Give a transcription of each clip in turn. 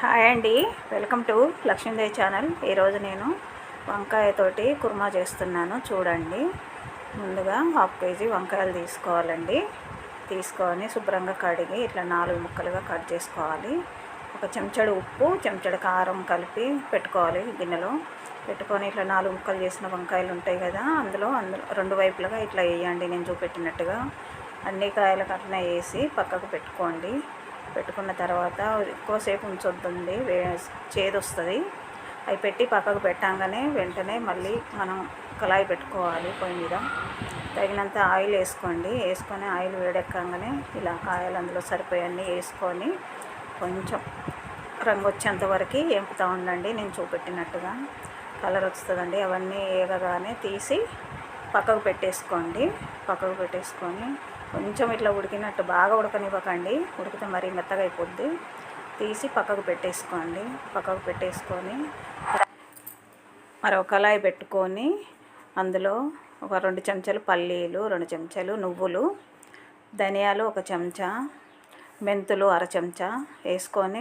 Hi అండి. Welcome to Lakshmidevi channel. ఈరోజు నేను వంకాయతోటి కుర్మా చేస్తున్నాను. చూడండి. ముందుగా హాఫ్ కేజీ వంకాయలు తీసుకోవాలండి. తీసుకొని శుభ్రంగా కడిగి ఇట్లా నాలుగు ముక్కలుగా కట్ చేసుకోవాలి. ఒక చెంచడు ఉప్పు చెంచడు కారం కలిపి పెట్టుకోవాలి గిన్నెలో. పెట్టుకొని ఇట్లా నాలుగు ముక్కలు చేసిన వంకాయలు ఉంటాయి కదా అందులో అందులో రెండు వైపులుగా ఇట్లా వేయండి. నేను చూపెట్టినట్టుగా అన్ని కాయలకు అట్లా వేసి పక్కకు పెట్టుకోండి. పెట్టుకున్న తర్వాత ఎక్కువసేపు ఉంచొద్దండి. చేదు వస్తుంది అవి పెట్టి పక్కకు పెట్టంగానే వెంటనే మళ్ళీ మనం కళాయి పెట్టుకోవాలి పొయ్యి మీద. తగినంత ఆయిల్ వేసుకోండి. వేసుకొని ఆయిల్ వేడెక్కగానే ఇలా కాయలు అందులో సరిపోయన్నీ వేసుకొని కొంచెం రంగు వచ్చేంత వరకు ఎంపుతూ ఉండండి. నేను చూపెట్టినట్టుగా కలర్ వస్తుందండి. అవన్నీ ఏగగానే తీసి పక్కకు పెట్టేసుకోండి. పక్కకు పెట్టేసుకొని కొంచెం ఇట్లా ఉడికినట్టు బాగా ఉడకనివ్వకండి. ఉడికితే మరీ మెత్తగా అయిపోద్ది. తీసి పక్కకు పెట్టేసుకోండి. పక్కకు పెట్టేసుకొని మరో కళాయి పెట్టుకొని అందులో ఒక రెండు చెంచాలు పల్లీలు రెండు చెంచాలు నువ్వులు ధనియాలు ఒక చెంచా మెంతులు అర చెంచా వేసుకొని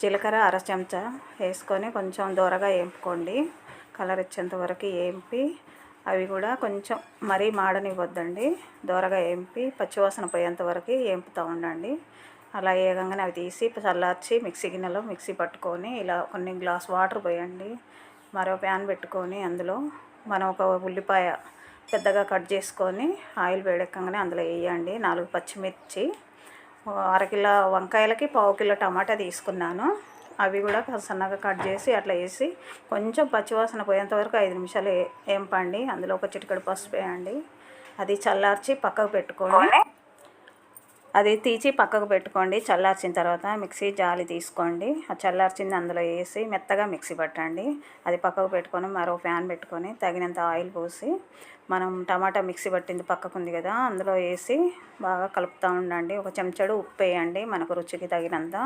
జీలకర్ర అర చెంచా వేసుకొని కొంచెం దూరగా వేపుకోండి. కలర్ వచ్చేంత వరకు వేంపి అవి కూడా కొంచెం మరీ మాడనివ్వద్దండి. దూరగా ఎంపి పచ్చివాసన పోయేంత వరకు వేంపుతూ ఉండండి. అలా వేగంగానే అవి తీసి చల్లార్చి మిక్సీ గిన్నెలో మిక్సీ పట్టుకొని ఇలా కొన్ని గ్లాస్ వాటర్ పోయండి. మరో ప్యాన్ పెట్టుకొని అందులో మనం ఒక ఉల్లిపాయ పెద్దగా కట్ చేసుకొని ఆయిల్ వేడెక్కగానే అందులో వేయండి. నాలుగు పచ్చిమిర్చి అరకిలో వంకాయలకి పావు కిలో టమాటా తీసుకున్నాను. అవి కూడా సన్నగా కట్ చేసి అట్లా వేసి కొంచెం పచ్చివాసన పోయేంత వరకు ఐదు నిమిషాలు వేంపండి అందులో ఒక చిటికడు పసుపు వేయండి. అది చల్లార్చి పక్కకు పెట్టుకోండి అది తీసి పక్కకు పెట్టుకోండి. చల్లార్చిన తర్వాత మిక్సీ జాలి తీసుకోండి. ఆ చల్లార్చింది అందులో వేసి మెత్తగా మిక్సీ పట్టండి. అది పక్కకు పెట్టుకొని మరో ఫ్యాన్ పెట్టుకొని తగినంత ఆయిల్ పోసి మనం టమాటా మిక్సీ పట్టింది పక్కకు ఉంది కదా అందులో వేసి బాగా కలుపుతూ ఉండండి. ఒక చెంచడు ఉప్పు వేయండి. మనకు రుచికి తగినంత.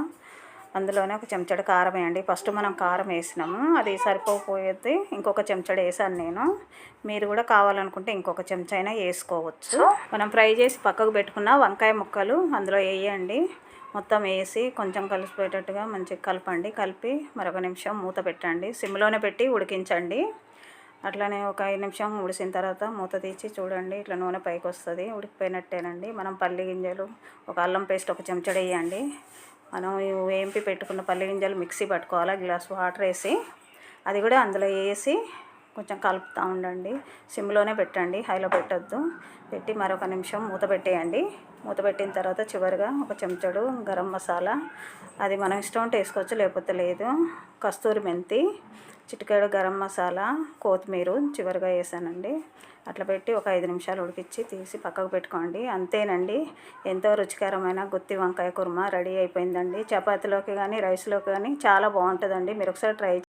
అందులోనే ఒక చెంచడు కారం వేయండి. ఫస్ట్ మనం కారం వేసినాము. అది సరిపోకపోయేది ఇంకొక చెంచడు వేసాను నేను. మీరు కూడా కావాలనుకుంటే ఇంకొక చెంచా అయినా వేసుకోవచ్చు. మనం ఫ్రై చేసి పక్కకు పెట్టుకున్న వంకాయ ముక్కలు అందులో వేయండి. మొత్తం వేసి కొంచెం కలిసిపోయేటట్టుగా మంచిగా కలపండి. కలిపి మరొక నిమిషం మూత పెట్టండి. సిమ్లోనే పెట్టి ఉడికించండి. అట్లనే ఒక ఐదు నిమిషం ఉడిసిన తర్వాత మూత తీసి చూడండి. ఇట్లా నూనె పైకి వస్తుంది. ఉడికిపోయినట్టేనండి. మనం పల్లి గింజలు ఒక అల్లం పేస్ట్ ఒక చెంచడు వేయండి. మనం వేంపి పెట్టుకున్న పల్లి గింజలు మిక్సీ పట్టుకోవాలి గ్లాస్ వాటర్ వేసి అది కూడా అందులో వేసి కొంచెం కలుపుతూ ఉండండి. సిమ్లోనే పెట్టండి. హైలో పెట్టద్దు. పెట్టి మరొక నిమిషం మూత పెట్టేయండి. మూత పెట్టిన తర్వాత చివరిగా ఒక చెంచడు గరం మసాలా. అది మనం ఇష్టం ఉంటే వేసుకోవచ్చు లేకపోతే లేదు. కస్తూరి మెంతి చిటికాడు గరం మసాలా కొత్తిమీర చివరిగా వేసానండి. అట్లా పెట్టి ఒక ఐదు నిమిషాలు ఉడికించి తీసి పక్కకు పెట్టుకోండి. అంతేనండి. ఎంతో రుచికరమైన గుత్తి వంకాయ కుర్మా రెడీ అయిపోయిందండి. చపాతీలోకి కానీ రైస్లోకి కానీ చాలా బాగుంటుందండి. మీరు ఒకసారి ట్రై